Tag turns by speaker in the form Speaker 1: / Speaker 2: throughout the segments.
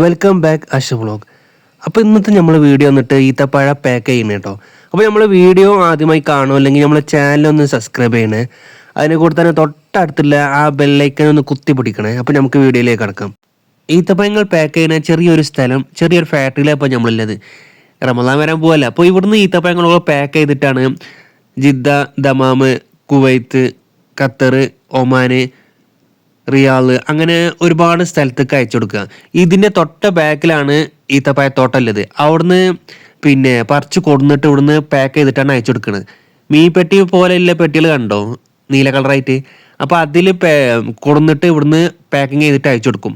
Speaker 1: Welcome back അഷ vlog അപ്പോൾ ഇന്നത്തെ നമ്മൾ വീഡിയോ വന്നിട്ട് ഈത്തപ്പഴ പാക്ക് ചെയ്യുന്നത് കേട്ടോ അപ്പോൾ നമ്മൾ വീഡിയോ ആദ്യമായി കാണുമോ അല്ലെങ്കിൽ നമ്മളെ ചാനൽ ഒന്ന് സബ്സ്ക്രൈബ് ചെയ്യണേ. അതിനെ കൂടെ തന്നെ തൊട്ടടുത്തുള്ള ആ ബെല്ലൈക്കൻ ഒന്ന് കുത്തി പിടിക്കണേ. അപ്പോൾ നമുക്ക് വീഡിയോയിലേക്ക് കിടക്കാം. ഈത്തപ്പഴങ്ങൾ പാക്ക് ചെയ്യുന്ന ചെറിയൊരു സ്ഥലം ചെറിയൊരു ഫാക്ടറിയിലാണ് ഇപ്പോൾ നമ്മളുള്ളത്. റമദാൻ വരാൻ പോവല്ല? അപ്പോൾ ഇവിടുന്ന് ഈത്തപ്പഴങ്ങളൊക്കെ പാക്ക് ചെയ്തിട്ടാണ് Jeddah Dammam Kuwait Qatar Oman Riyadh അങ്ങനെ ഒരുപാട് സ്ഥലത്തേക്ക് അയച്ചു കൊടുക്കുക. ഇതിന്റെ തൊട്ട ബാക്കിലാണ് ഈത്തപ്പായ തോട്ടല്ലത് അവിടുന്ന് പിന്നെ പറിച്ചു കൊടുന്നിട്ട് ഇവിടുന്ന് പാക്ക് ചെയ്തിട്ടാണ് അയച്ചു കൊടുക്കുന്നത്. മീൻ പെട്ടി പോലെയുള്ള പെട്ടികൾ കണ്ടോ? നീല കളറായിട്ട്. അപ്പോൾ അതിൽ കൊടുന്നിട്ട് ഇവിടുന്ന് പാക്കിങ് ചെയ്തിട്ട് അയച്ചു കൊടുക്കും.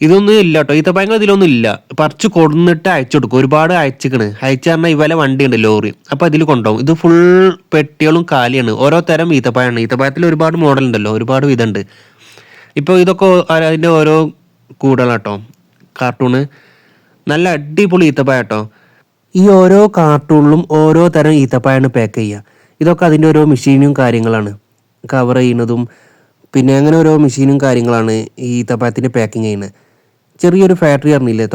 Speaker 1: ഇതൊന്നും ഇല്ല കേട്ടോ. ഈത്തപ്പഴങ്ങൾ ഇതിലൊന്നും ഇല്ല. പറിച്ച് കൊടുന്നിട്ട് അയച്ചു കൊടുക്കും. ഒരുപാട് അയച്ചിക്കണ് അയച്ചു പറഞ്ഞാൽ ഇവലെ വണ്ടിയുണ്ട് ലോറി. അപ്പോൾ അതിൽ കൊണ്ടുപോകും. ഇത് ഫുൾ പെട്ടികളും കാലിയാണ്. ഓരോ തരം ഈത്തപ്പഴമാണ് ഈത്തപ്പഴത്തിൽ ഒരുപാട് മോഡൽ ഉണ്ടല്ലോ. ഒരുപാട് വിധമുണ്ട്. ഇപ്പോൾ ഇതൊക്കെ അതിന്റെ ഓരോ കൂടലാട്ടോ. കാർട്ടൂണ് നല്ല അടിപൊളി ഈത്തപ്പായ കേട്ടോ ഈ ഓരോ കാർട്ടൂണിലും ഓരോ തരം ഈത്തപ്പായാണ് പാക്ക് ചെയ്യുക. ഇതൊക്കെ അതിന്റെ ഓരോ മെഷീനും കാര്യങ്ങളാണ്. കവർ ചെയ്യുന്നതും പിന്നെ അങ്ങനെ ഓരോ മെഷീനും കാര്യങ്ങളാണ് ഈ ഈത്തപ്പായത്തിന്റെ പാക്കിങ് ചെയ്യുന്നത്. ചെറിയൊരു ഫാക്ടറി അറിഞ്ഞില്ലേ?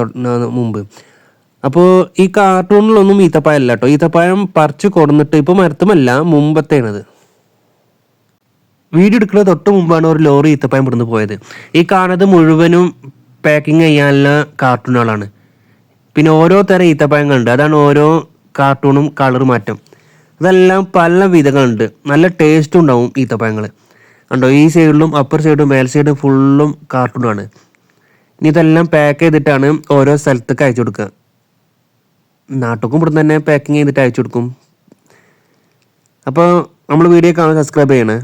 Speaker 1: മുമ്പ്. അപ്പോൾ ഈ കാർട്ടൂണിലൊന്നും ഈത്തപ്പായല്ല കേട്ടോ ഈത്തപ്പായം പറിച്ച് കൊടുന്നിട്ട് ഇപ്പോൾ മരത്തുമല്ല മുമ്പത്തേണത്. വീഡിയോ എടുക്കുന്ന തൊട്ട് മുമ്പാണ് ഒരു ലോറി ഈത്തപ്പഴം ഇവിടുന്ന് പോയത്. ഈ കാണുന്നത് മുഴുവനും പാക്കിങ് ചെയ്യാനുള്ള കാർട്ടൂണുകളാണ് പിന്നെ ഓരോ തരം ഈത്തപ്പഴങ്ങളുണ്ട്. അതാണ് ഓരോ കാർട്ടൂണും കളർ മാറ്റം. അതെല്ലാം പല വിധങ്ങളുണ്ട്. നല്ല ടേസ്റ്റും ഉണ്ടാവും ഈത്തപ്പഴങ്ങൾ. കണ്ടോ ഈ സൈഡിലും അപ്പർ സൈഡും മേൽ സൈഡും ഫുള്ളും കാർട്ടൂണാണ് ഇനി ഇതെല്ലാം പാക്ക് ചെയ്തിട്ടാണ് ഓരോ സ്ഥലത്തേക്ക് അയച്ചു കൊടുക്കുക. നാട്ടുക്കും ഇവിടുന്ന് തന്നെ പാക്കിങ് ചെയ്തിട്ട് അയച്ചു കൊടുക്കും. അപ്പോൾ നമ്മൾ വീഡിയോ കാണാൻ സബ്സ്ക്രൈബ് ചെയ്യണേ.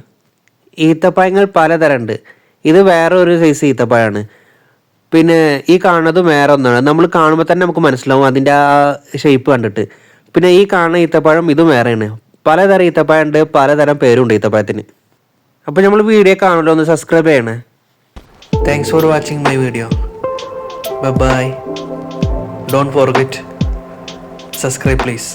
Speaker 1: ഈത്തപ്പഴങ്ങൾ പലതരം ഉണ്ട് ഇത് വേറെ ഒരു സൈസ് ഈത്തപ്പഴമാണ്. പിന്നെ ഈ കാണുന്നത് വേറെ ഒന്നാണ് നമ്മൾ കാണുമ്പോൾ തന്നെ നമുക്ക് മനസ്സിലാവും അതിന്റെ ആ ഷേപ്പ് കണ്ടിട്ട്. പിന്നെ ഈ കാണുന്ന ഈത്തപ്പഴം ഇതും വേറെയാണ്. പലതരം ഈത്തപ്പഴം ഉണ്ട് പലതരം പേരുണ്ട് ഈത്തപ്പഴത്തിന്. അപ്പോൾ നമ്മൾ വീഡിയോ കാണുമല്ലോ ഒന്ന് സബ്സ്ക്രൈബ് ചെയ്യണേ. Thanks for watching my video bye don't forget subscribe please